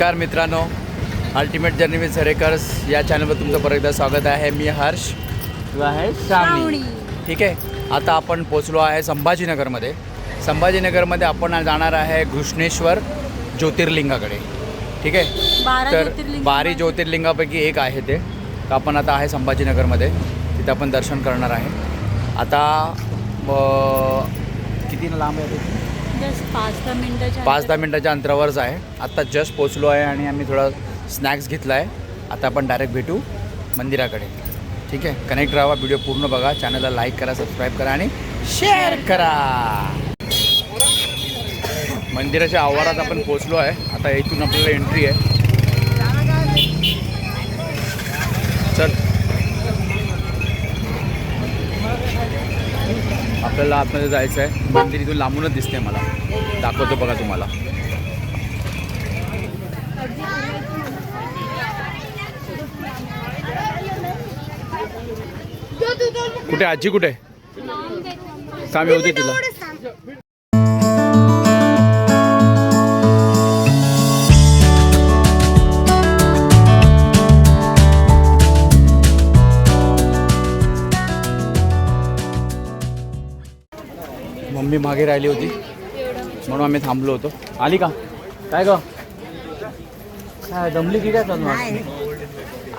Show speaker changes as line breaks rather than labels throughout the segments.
नमस्कार मित्रांनो. Ultimate journey with झरेकर्स या चॅनलवर तुमचं परत एकदा स्वागत आहे. मी हर्ष. तू आहे श्रावणी. ठीक आहे. आता आपण पोचलो आहे संभाजीनगरमध्ये. संभाजीनगरमध्ये आपण जाणार आहे घृष्णेश्वर ज्योतिर्लिंगाकडे. ठीक आहे. तर बारी ज्योतिर्लिंगापैकी एक आहे ते. तर आपण आता आहे संभाजीनगरमध्ये. तिथे आपण दर्शन करणार आहे. आता किती लांब आहे ते?
जस्ट पाच दहा मिनिटाच्या
पाच दहा मिनटाच्या अंतरावरच आहे. आत्ता जस्ट पोचलो आहे आणि आम्ही थोडा स्नॅक्स घेतला आहे आता आपण डायरेक्ट भेटू मंदिराकडे. ठीक आहे? कनेक्ट राहा व्हिडिओ पूर्ण बघा. चॅनलला लाईक करा सबस्क्राईब करा आणि शेअर करा. मंदिराच्या आवारात आपण पोचलो आहे. आता इथून आपल्याला एंट्री आहे. आपल्याला आतमध्ये जायचं आहे मंदिर इथून लांबूनच दिसते मला. दाखवतो बघा तुम्हाला. कुठे आजी कुठे सामी होती तिला. मम्मी मागे राहिली होती. म्हणून आम्ही थांबलो होतो. आली का? काय ग? काय दमली की काय चालू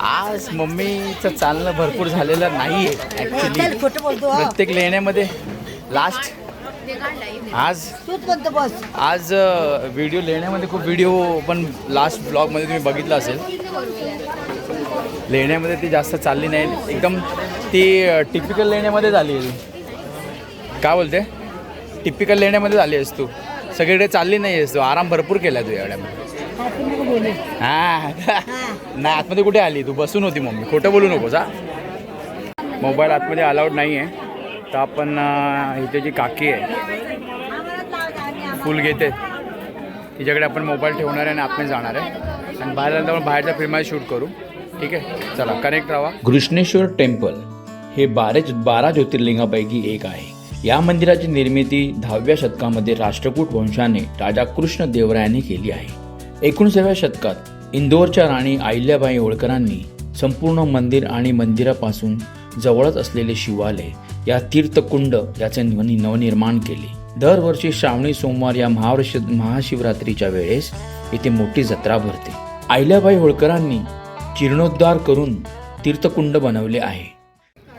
आज? मम्मीचं चालणं भरपूर झालेलं नाही आहे ॲक्च्युली प्रत्येक लेण्यामध्ये लास्ट आज आज व्हिडिओ लेण्यामध्ये खूप व्हिडिओ पण लास्ट ब्लॉगमध्ये तुम्ही बघितलं असेल. लेण्यामध्ये ती जास्त चालली नाही. एकदम ती टिपिकल लेण्यामध्ये झाली. काय बोलते? टिपिकल लेण्यामध्ये झाली आहेस तू सगळीकडे चालली नाही आहेस तू आराम भरपूर केला तू एवढ्यामध्ये हा. नाही आतमध्ये कुठे आली? तू बसून होती मम्मी. खोटं बोलू नकोस हा. मोबाईल आतमध्ये अलाउड नाही आहे. तर आपण अं, इथे जी काकी आहे फुल घेते. तिच्याकडे आपण मोबाईल ठेवणार आहे आणि आतमध्ये जाणार आहे. आणि बाहेर आल्यानंतर आपण बाहेरच्या फिल्मात शूट करू. ठीक आहे? चला कनेक्ट राहा.
घृष्णेश्वर टेम्पल हे बारे बारा ज्योतिर्लिंगापैकी एक आहे. या मंदिराची निर्मिती दहाव्या शतकामध्ये राष्ट्रकूट वंशाने राजा कृष्ण देवरायाने केली आहे. एकोणीसाव्या शतकात इंदोरच्या राणी अहिल्याबाई होळकरांनी संपूर्ण मंदिर आणि मंदिरापासून जवळच असलेले शिवालय या तीर्थकुंड याचे नवनिर्माण केले. दरवर्षी श्रावणी सोमवार या महावर्ष महाशिवरात्रीच्या वेळेस इथे मोठी जत्रा भरते. अहिल्याबाई होळकरांनी जीर्णोद्धार करून तीर्थकुंड बनवले आहे.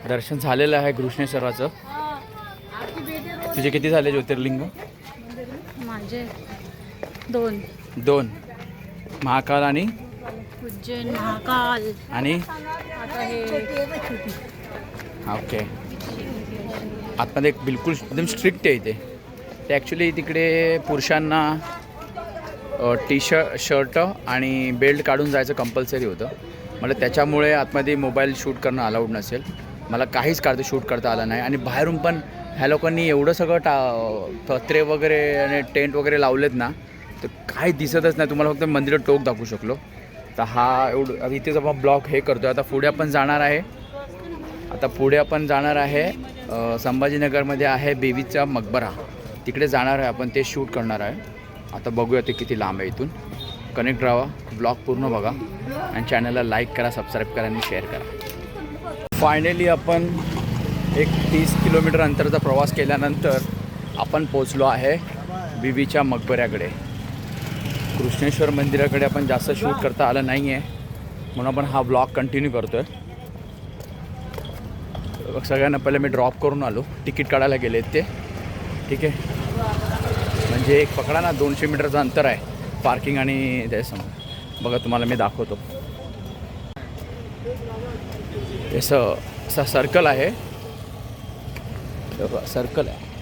दर्शन झालेलं आहे घृष्णेश्वराचं तुझे किती झाले ज्योतिर्लिंग?
माझे दोन.
दोन. महाकाल आणि?
उज्जैन महाकाल.
आणि?
आता हे
ओके. आतमध्ये बिलकुल एकदम स्ट्रिक्ट आहे इथे. ते ॲक्च्युली तिकडे पुरुषांना टी शर्ट शर्ट आणि बेल्ट काढून जायचं कंपल्सरी होतं. मला त्याच्यामुळे आतमध्ये मोबाईल शूट करणं अलाउड नसेल. मला काहीच काढता शूट करता आलं नाही. आणि बाहेरून पण ह्या लोकांनी एवढं सगळं टा पत्रे वगैरे आणि टेंट वगैरे लावलेत ना तर काही दिसतच नाही. तुम्हाला फक्त मंदिरात टोक दाखवू शकलो. तर हा एवढं इथेच आपण ब्लॉक हे करतो आता पुढे आपण जाणार आहे. आता पुढे आपण जाणार आहे संभाजीनगरमध्ये आहे बेबीचा मकबरा. तिकडे जाणार आहे आपण ते शूट करणार आहे. आता बघूया ते किती लांब आहे इथून. कनेक्ट राहा ब्लॉग पूर्ण बघा. आणि चॅनलला लाईक करा सबस्क्राईब करा आणि शेअर करा. फायनली आपण एक तीस किलोमीटर अंतरचा प्रवास केल्यानंतर आपण पोचलो आहे बीबीच्या मकबऱ्याकडे. कृष्णेश्वर मंदिराकडे आपण जास्त शूट करता आलं नाही आहे म्हणून आपण हा ब्लॉग कंटिन्यू करतो आहे सगळ्यांना पहिले मी ड्रॉप करून आलो. तिकीट काढायला गेले ते. ठीक आहे? म्हणजे एक पकडा ना दोनशे मीटरचं अंतर आहे. पार्किंग आणि त्याच्यासमोर बघा तुम्हाला मी दाखवतो. असं असं सर्कल आहे. सर्कल आहे.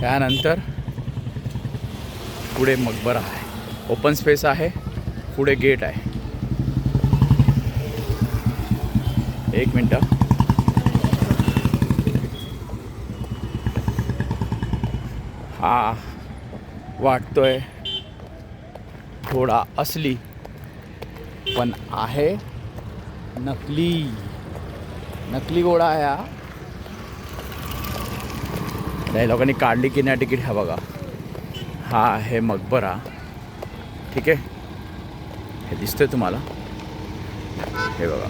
त्यानंतर पुढे मकबरा आहे. ओपन स्पेस आहे. पुढे गेट आहे. एक मिनटं. हा वाटतोय थोडा असली पण आहे नकली. नकली घोडा आहे हा. त्या लोकांनी काढली की नाही तिकीट हा बघा. हा आहे मकबरा. ठीक आहे? हे दिसतंय तुम्हाला? हे बघा.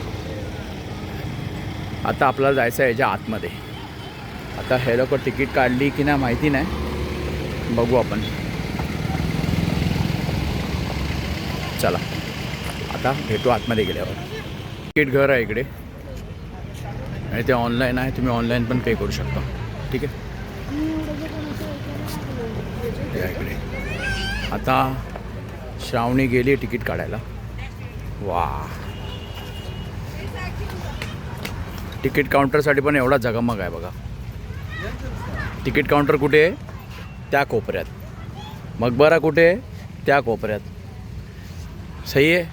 आता आपल्याला जायचं आहे याच्या आतमध्ये. आता हे लोक तिकीट काढली की नाही माहिती नाही. बघू आपण. चला. आता भेटू आतमध्ये गेल्यावर. तिकीट घर आहे इकडे. आणि ते ऑनलाईन आहे तुम्ही ऑनलाईन पण पे करू शकता. ठीक आहे? या इकडे. आता श्रावणी गेली तिकीट काढायला. वा. तिकीट काउंटरसाठी पण एवढा जगमग आहे बघा. तिकीट काउंटर कुठे आहे? त्या कोपऱ्यात. मकबरा कुठे आहे? त्या कोपऱ्यात. सही आहे?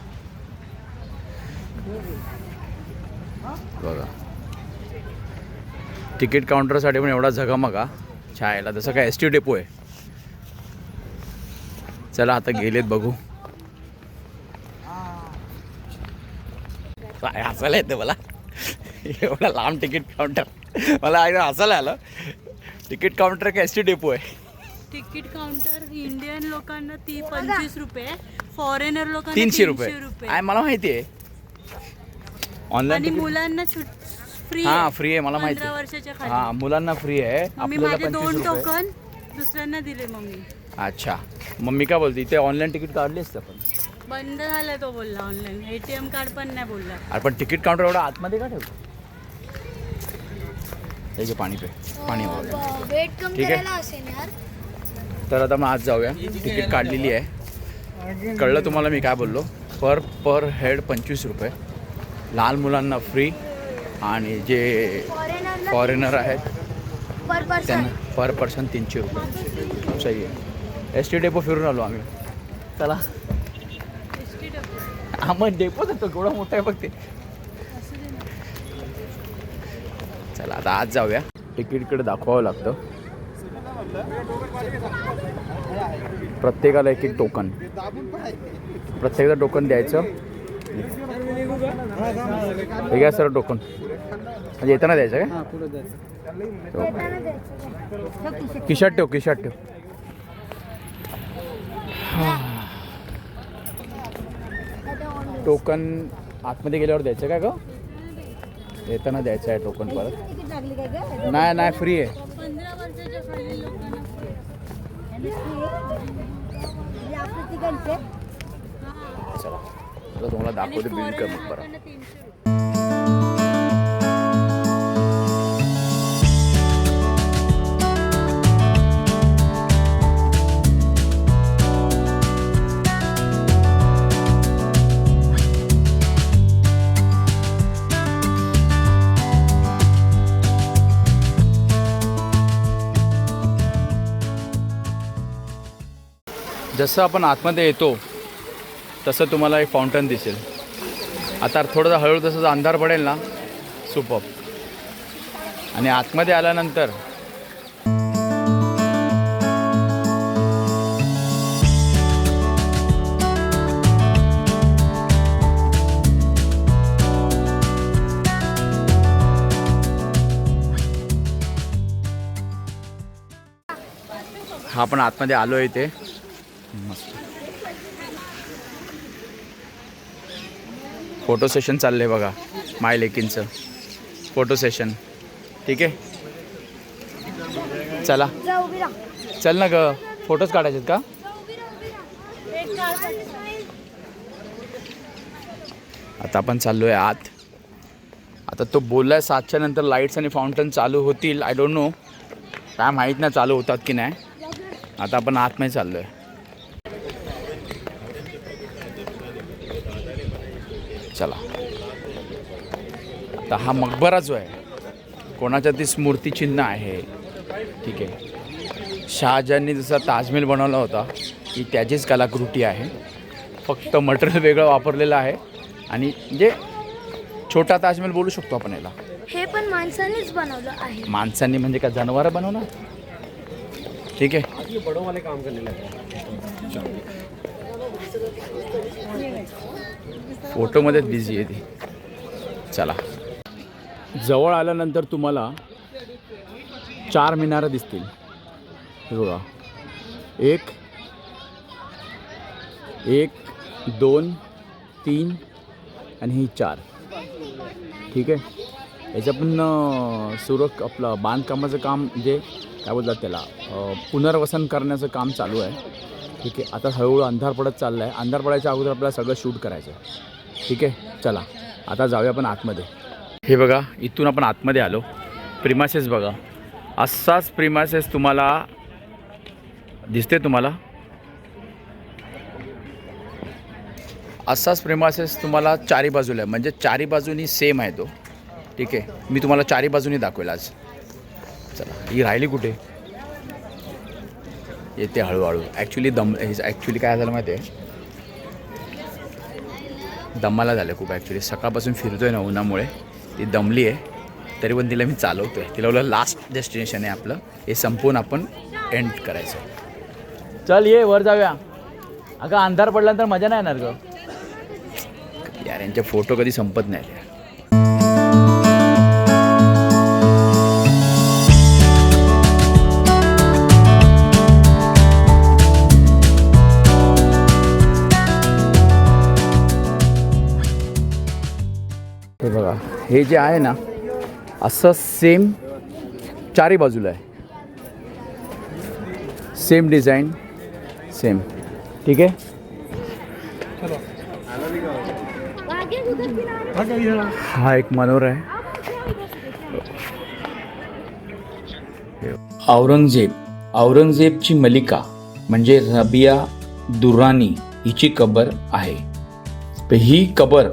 बघा. तिकीट काउंटरसाठी पण एवढा झगमगा छायला. जसं काय एस टी डेपो आहे. चला आता गेलेत बघू. काय हसायला येतं मला? एवढा लांब तिकीट काउंटर. मला एकदा हसायला आलं. तिकीट काउंटर का एस टी डेपो आहे.
तिकीट काउंटर इंडियन लोकांना ती पंचवीस रुपये फॉरेनर लोकांना
तीनशे रुपये. आहे मला माहिती आहे. ऑनलाईन
मुलांना फ्री
हां फ्री आहे मला माहिती
वर्षाच्या
हां मुलांना फ्री आहे.
माझे दोन टोकन दुसऱ्यांना दिले मग मी
अच्छा. मग मी काय बोलते इथे ऑनलाईन तिकीट काढली असतं पण
बंद झालाय तो बोलला ऑनलाईन एटीएम कार्ड पण नाही बोलला.
अरे पण तिकीट काउंटर एवढं आतमध्ये का ठेवतो? हे घे पाणी पे. पाणी
वेट कम
ठीक आहे.
करायला असेल यार.
तर आता मग आज जाऊया. तिकीट काढलेली आहे. कळलं तुम्हाला मी काय बोललो? पर पर हेड पंचवीस रुपये. लहान मुलांना फ्री आणि जे
फॉरेनरला
फॉरेनर आहेत
पर पर्सन
त्यांना पर पर्सन तीनशे रुपये. सही आहे. एस टी डेपो फिरून आलो आम्ही. चला. हा मग डेपोच येतो केवढा मोठा आहे बघ ते. चला आता आज जाऊया. तिकीटकडे दाखवावं लागतं. प्रत्येकाला एक एक टोकन प्रत्येकाला टोकन द्यायचं. हे घ्या सर टोकन म्हणजे येताना द्यायचं काय? खिशात ठेव खिशात ठेव. टोकन आतमध्ये गेल्यावर द्यायचं काय ग? येताना द्यायचं आहे टोकन परत. नाही नाही फ्री आहे. चला तुम्हाला दाखवते बिल कर मग परत. जसं आपण आतमध्ये येतो तसं तुम्हाला एक फाउंटन दिसेल. आता थोडंसं हळूहळू जसं अंधार पडेल ना सुपप आणि आतमध्ये आल्यानंतर हा आपण आतमध्ये आलो आहे इथे. फोटो सेशन चाललंय बघा माय लेकींचं फोटो सेशन. ठीक आहे? चला. चल ना ग. फोटोज काढायचे आहेत का? आता आपण चाललो आहे आत. आता तो बोललाय सातच्या नंतर लाईट्स आणि फाउंटन चालू होतील. आय डोंट नो काय माहीत नाही चालू होतात की नाही. आता आपण आतमध्ये चाललो आहे चला. आता हा मकबरा जो आहे कोणाच्या ती स्मृतिचिन्ह आहे? ठीक आहे. शहाजहाननी जसा ताजमहल बनवला होता ही त्याचीच कलाकृती आहे. फक्त मटेरियल वेगळं वापरलेलं आहे. आणि म्हणजे छोटा ताजमहल बोलू शकतो आपण याला.
हे पण माणसानेच बनवलं आहे.
माणसांनी म्हणजे काय जनावर बनवणार? ठीक आहे. फोटोमध्येच बिझी आहे ती. चला. जवळ आल्यानंतर तुम्हाला चार मिनारं दिसतील. बघा. एक एक दोन तीन आणि ही चार. ठीक आहे? याच्या पण सुरक आपलं बांधकामाचं काम जे काय बोलतात त्याला पुनर्वसन करण्याचं काम चालू आहे. ठीक आहे? आता हळूहळू अंधार पडत चाललं आहे अंधार पडायच्या अगोदर आपल्याला सगळं शूट करायचं आहे ठीक आहे? चला. आता जाऊया आपण आतमध्ये. हे बघा इथून आपण आतमध्ये आलो. प्रिमासेस बघा. असाच प्रिमासेस तुम्हाला दिसते तुम्हाला. असाच प्रेमासेस तुम्हाला चारी बाजूला आहे. म्हणजे चारी बाजूनी सेम आहे तो. ठीक आहे? मी तुम्हाला चारी बाजूनी दाखवेल आज. चला. ही राहिली कुठे? येते हळूहळू. ॲक्च्युली दम ॲक्च्युली काय झालं माहिती आहे दमाला झालं खूप ॲक्च्युली सकाळपासून फिरतोय ना उन्हामुळे. ती दमली आहे. तरी पण तिला मी चालवतो आहे तिला बोललं लास्ट डेस्टिनेशन आहे आपलं. हे संपवून आपण एंड करायचं. आहे चल ये वर जाऊया. अगं अंधार पडल्यानंतर मजा नाही येणार ग. यार यांचे फोटो कधी संपत नाही हे जे आहे ना असं सेम चारी बाजूला आहे. सेम डिझाईन सेम ठीक आहे? हा एक मनोर आहे.
औरंगजेब. औरंगजेबची मलिका म्हणजे रबिया दुरानी हिची कबर आहे. ही कबर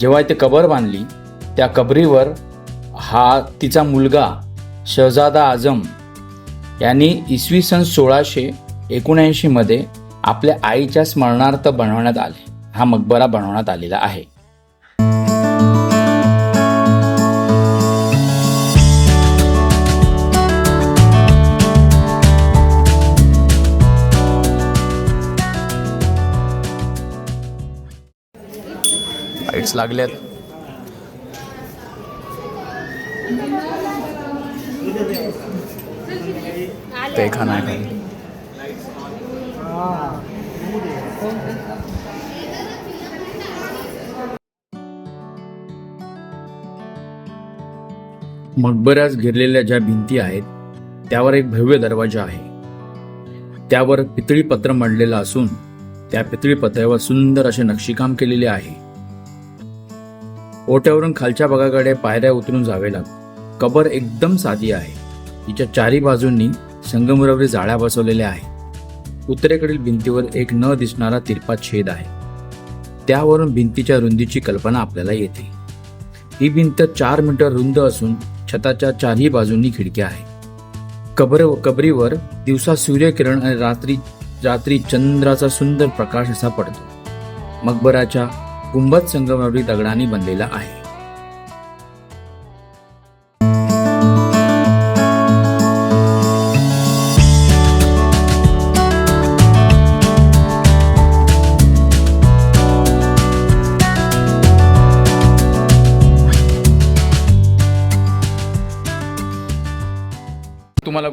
जेव्हा इथे कबर बांधली त्या कबरीवर हा तिचा मुलगा शहजादा आझम यांनी इसवी सन सोळाशे एकोणऐंशीमध्ये आपल्या आईच्या स्मरणार्थ बनवण्यात आले. हा मकबरा बनवण्यात आलेला आहे.
लाईट्स लागल्यात. ते खाना आहे
मकबऱ्यास घेरलेल्या ज्या भिंती आहेत त्यावर एक भव्य दरवाजा आहे. त्यावर पितळी पत्र मांडलेलं असून त्या पितळी पत्र्यावर सुंदर असे नक्षीकाम केलेले आहे. ओट्यावरून खालच्या भागाकडे पायऱ्या उतरून जावे लागतात कबर एकदम साधी आहे. तिच्या चारी बाजूंनी संगमरवरी जाळ्या बसवलेल्या आहेत. उत्तरेकडील भिंतीवर एक न दिसणारा तिरपा छेद आहे. त्यावरून भिंतीच्या रुंदीची कल्पना आपल्याला येते. ही भिंत चार मीटर रुंद असून छताच्या चारही बाजूंनी खिडक्या आहेत. कबर कबरीवर दिवसा सूर्यकिरण आणि रात्री रात्री चंद्राचा सुंदर प्रकाश असा पडतो. मकबराच्या गुंबद संगमरवरी दगडांनी बनलेला आहे.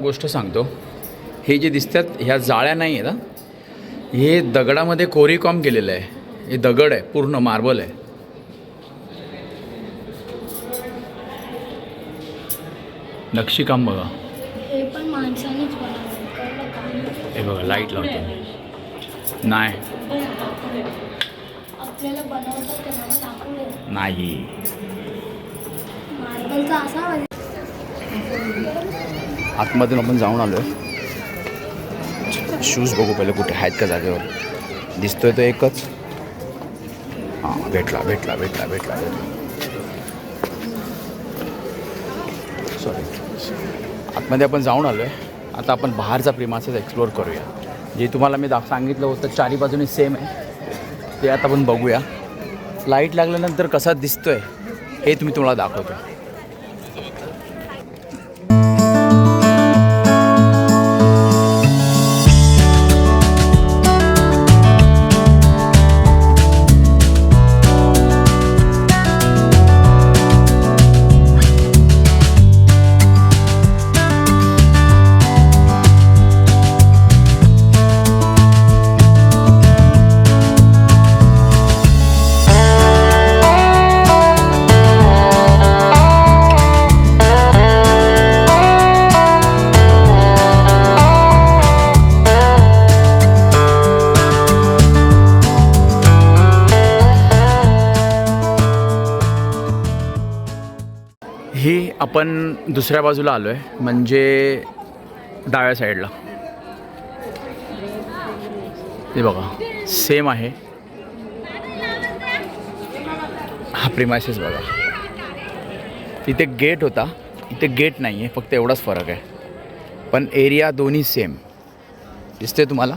गोष्ट सांगतो. हे जे दिसतात ह्या जाळ्या नाही आहेत हा. हे दगडामध्ये कोरीकॉम केलेलं आहे. हे दगड आहे पूर्ण मार्बल आहे. नक्षीकाम बघा.
हे
बघा लाइट लावतो नाही. नाही. आतमधून आपण जाऊन आलो आहे शूज बघू पहिले कुठे आहेत का जागेवर. दिसतोय तो एकच. हां भेटला भेटला भेटला भेटला भेटला. सॉरी आतमध्ये आपण जाऊन आलो आहे आता आपण बाहेरचा प्रिमासेस एक्सप्लोअर करूया. जे तुम्हाला मी दाख सांगितलं होतं चारी बाजूने सेम आहे. ते आता आपण बघूया. लाइट लागल्यानंतर कसा दिसतोय हे तुम्ही तुम्हाला दाखवतो. दुसऱ्या बाजूला आलो आहे म्हणजे डाव्या साईडला. हे बघा सेम आहे. हा प्रिमायसेस बघा. तिथे गेट होता इथे गेट नाही आहे फक्त एवढाच फरक आहे. पण एरिया दोन्ही सेम दिसते तुम्हाला?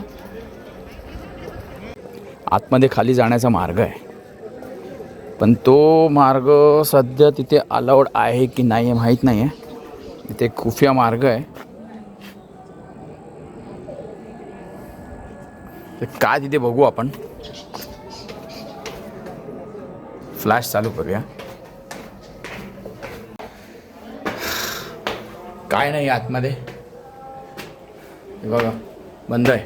आतमध्ये खाली जाण्याचा मार्ग आहे. पण तो मार्ग सध्या तिथे अलाउड आहे की नाही आहे माहीत नाही आहे तिथे खुफिया मार्ग आहे. ते काय तिथे बघू आपण. फ्लॅश चालू करूया. काय नाही आतमध्ये. हे बघा बंद आहे.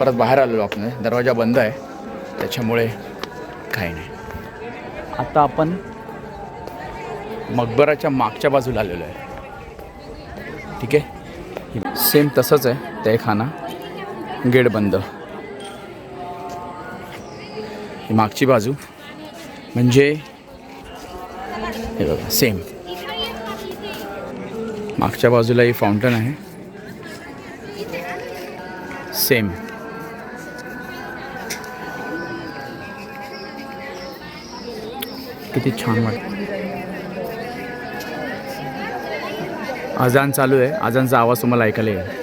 परत बाहेर आलेलो आपण दरवाजा बंद आहे. त्याच्यामुळे काही नाही. आता आपण मकबराच्या मागच्या बाजूला आलेलो आहे. ठीक आहे? सेम तसंच आहे. ते खाना. गेट बंद. ही मागची बाजू. म्हणजे हे बघा सेम मागच्या बाजूला ही फाउंटन आहे. सेम किती छान वाटतं. अजान चालू आहे. अजानचा आवाज तुम्हाला ऐकायला येईल.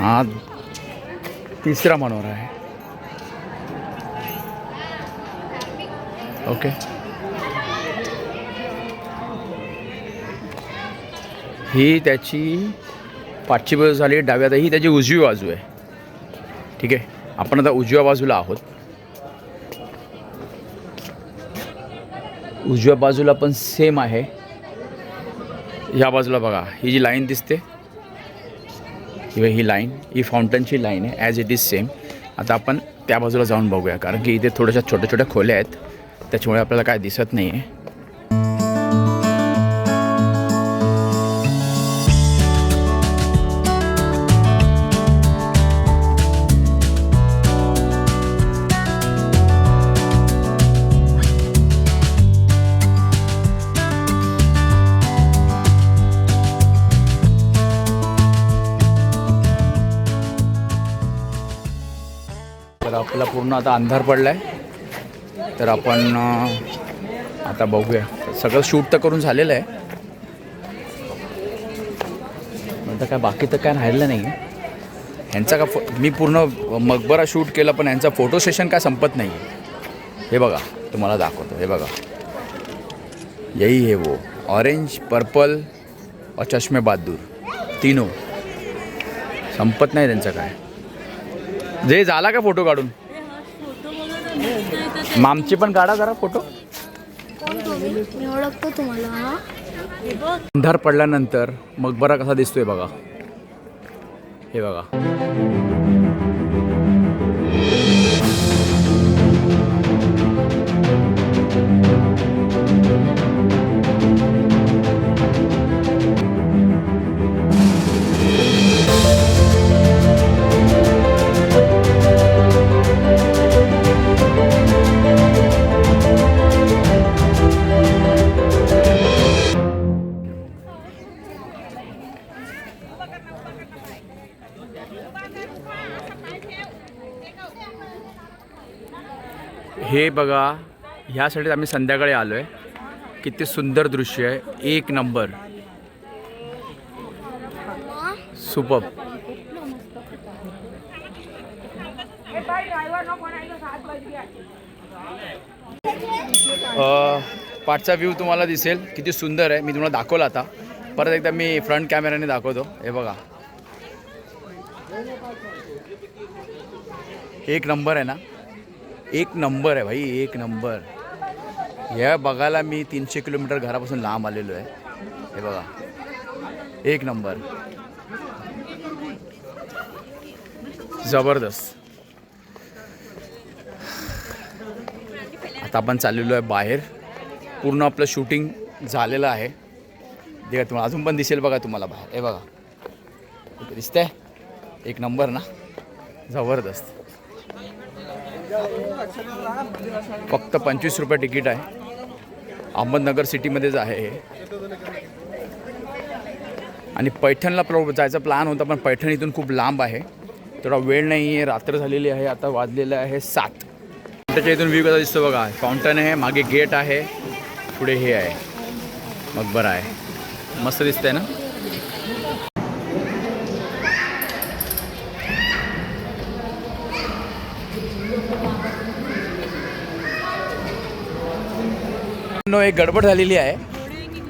हा तिसरा मनोरा आहे. ओके. ही त्याची पाठची बाजू झाली डाव्यात ही त्याची उजवी बाजू आहे. ठीक आहे? आपण आता उजव्या बाजूला आहोत. उजव्या बाजूला पण सेम आहे. या बाजूला बघा ही जी लाईन दिसते किंवा ही लाईन ही फाउंटनची लाईन आहे ॲज इट इज सेम आता आपण त्या बाजूला जाऊन बघूया कारण की इथे थोड्याशा छोट्या छोट्या खोल्या आहेत त्याच्यामुळे आपल्याला काय दिसत नाही आहे पूर्ण आता अंधार पडला आहे तर आपण आता बघूया. सगळं शूट तर करून झालेलं आहे. आता काय बाकी तर काय राहिलं नाही. ह्यांचा का फो मी पूर्ण मकबरा शूट केला पण यांचा फोटो सेशन काय संपत नाही. हे बघा तुम्हाला दाखवतो. हे बघा. यही है वो. ऑरेंज पर्पल और चष्मे बहादूर. तीनों. संपत नाही त्यांचं काय. जे झाला का फोटो काढून
फोटो बघा तर दिसतंय तर ते-
मामची पण काढा जरा फोटो.
ओळखतो तुम्हाला
अंधार पडल्यानंतर मकबरा कसा दिसतोय बघा. हे बघा. हे बघा ह्यासाठी आम्ही संध्याकाळी आलो आहे किती सुंदर दृश्य आहे. एक नंबर. सुपब पाठचा व्ह्यू तुम्हाला दिसेल. किती सुंदर आहे. मी तुम्हाला दाखवला आता. परत एकदा मी फ्रंट कॅमेऱ्याने दाखवतो. हे बघा. एक नंबर आहे ना? एक नंबर आहे भाई एक नंबर. ह्या बघायला मी तीनशे किलोमीटर घरापासून लांब आलेलो आहे. हे बघा. एक नंबर. जबरदस्त. आता आपण चाललेलो आहे बाहेर. पूर्ण आपलं शूटिंग झालेलं आहे. देखा तुम्हाला अजून पण दिसेल बघा तुम्हाला बाहेर. हे बघा. दिसतंय. एक नंबर ना? जबरदस्त. फक्त पंचवीस रुपये तिकीट आहे. अहमदनगर सिटीमध्येच आहे हे. आणि पैठणला प्र जायचा प्लॅन होता पण पैठण इथून खूप लांब आहे. तेवढा वेळ नाही आहे. रात्र झालेली आहे. आता वाजलेलं आहे सात. त्याच्या इथून व्ह्यू कसा दिसतो बघा. फाउंटन आहे. मागे गेट आहे. पुढे हे आहे. मकबरा आहे. मस्त दिसतंय ना? नो एक गडबड झालेली आहे.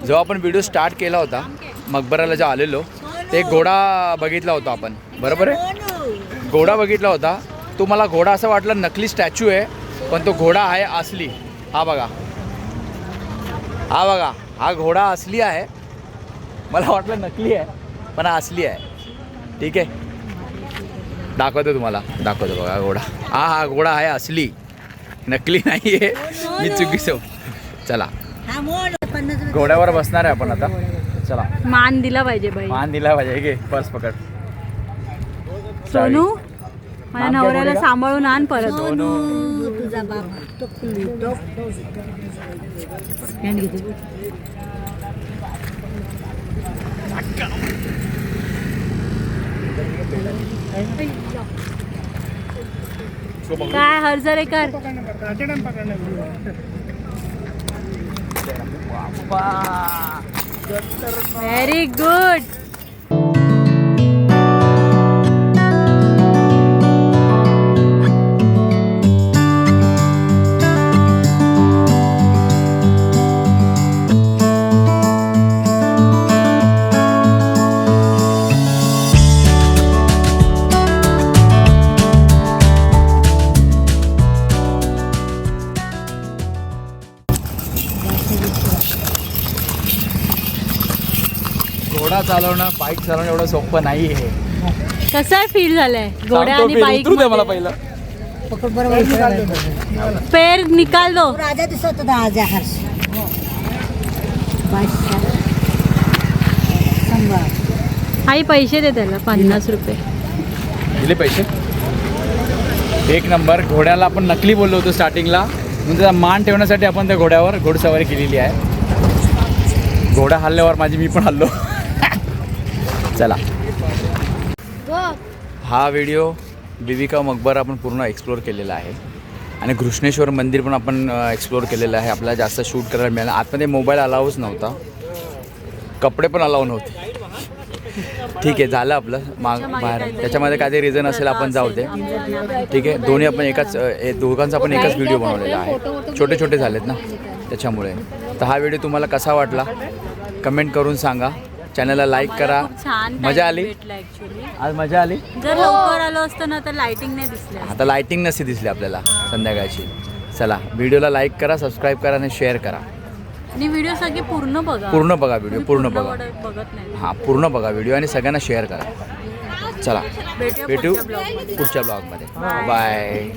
जेव्हा आपण व्हिडिओ स्टार्ट केला होता मकबराला जेव्हा आलेलो ते एक घोडा बघितला होता आपण. बरोबर आहे? घोडा बघितला होता. तो मला घोडा असं वाटलं नकली स्टॅच्यू आहे पण तो घोडा आहे असली. हा बघा. हा बघा. हा घोडा असली आहे. मला वाटलं नकली आहे पण हा असली आहे. ठीक आहे? दाखवतो तुम्हाला. दाखवतो बघा घोडा. हा हा घोडा आहे असली. नकली नाही आहे मी चुकीचं चला. घोड्यावर बसणार आहे आपण आता. चला.
मान दिला पाहिजे
मान दिला पाहिजे. घे पर्स पकड.
सोनू
काय
नवऱ्याला? सांभाळून आण परत.
सोनू
काय हरजरे कर व्हेरी गुड
घोडा चालवणं बाईक चालवणं एवढं सोपं नाही आहे
कसं फील झालंय घोड्या
सांगतो
आणि
मी,
बाईक
उतरू दे मला पहिलं.
पेर निकाल दो.
राजा दिसत होता आज हर्ष.
आई पैसे दे त्याला पन्नास रुपये.
दिले पैसे? एक नंबर. घोड्याला आपण नकली बोललो होतो स्टार्टिंगला म्हणून त्याचा मान ठेवण्यासाठी आपण त्या घोड्यावर घोडसवारी केलेली आहे. घोडा हल्ल्यावर माझी मी पण हल्लो. चला. हा व्हिडिओ बिबिका मकबरा आपण पूर्ण एक्सप्लोर केलेला आहे. आणि घृष्णेश्वर मंदिर पण आपण एक्सप्लोर केलेलं आहे. आपल्याला जास्त शूट करायला मिळालं. आतमध्ये मोबाईल अलाऊच नव्हता. कपडे पण अलाव नव्हते. ठीक आहे झालं आपलं. माग बाहेर. त्याच्यामध्ये काहीतरी रिझन असेल आपण जाऊ दे. ठीक आहे दोन्ही आपण एकाच दोघांचा आपण एकाच व्हिडिओ बनवलेला आहे. छोटे छोटे झालेत ना. त्याच्यामुळे. तर हा व्हिडिओ तुम्हाला कसा वाटला? कमेंट करून सांगा. चॅनलला लाईक करा. मजा आली? आज मजा आली?
जर लवकर आलो असतं ना तर लाइटिंग नाही दिसल्या
आता लाईटिंग नसते दिसली आपल्याला संध्याकाळची. चला व्हिडिओला लाईक करा सबस्क्राईब करा आणि शेअर करा.
आणि व्हिडिओ सगळे पूर्ण बघा.
पूर्ण बघा व्हिडिओ पूर्ण बघा.
बघत नाही.
हां पूर्ण बघा व्हिडिओ आणि सगळ्यांना शेअर करा. चला
भेटूया
भेटू पुढच्या ब्लॉगमध्ये बाय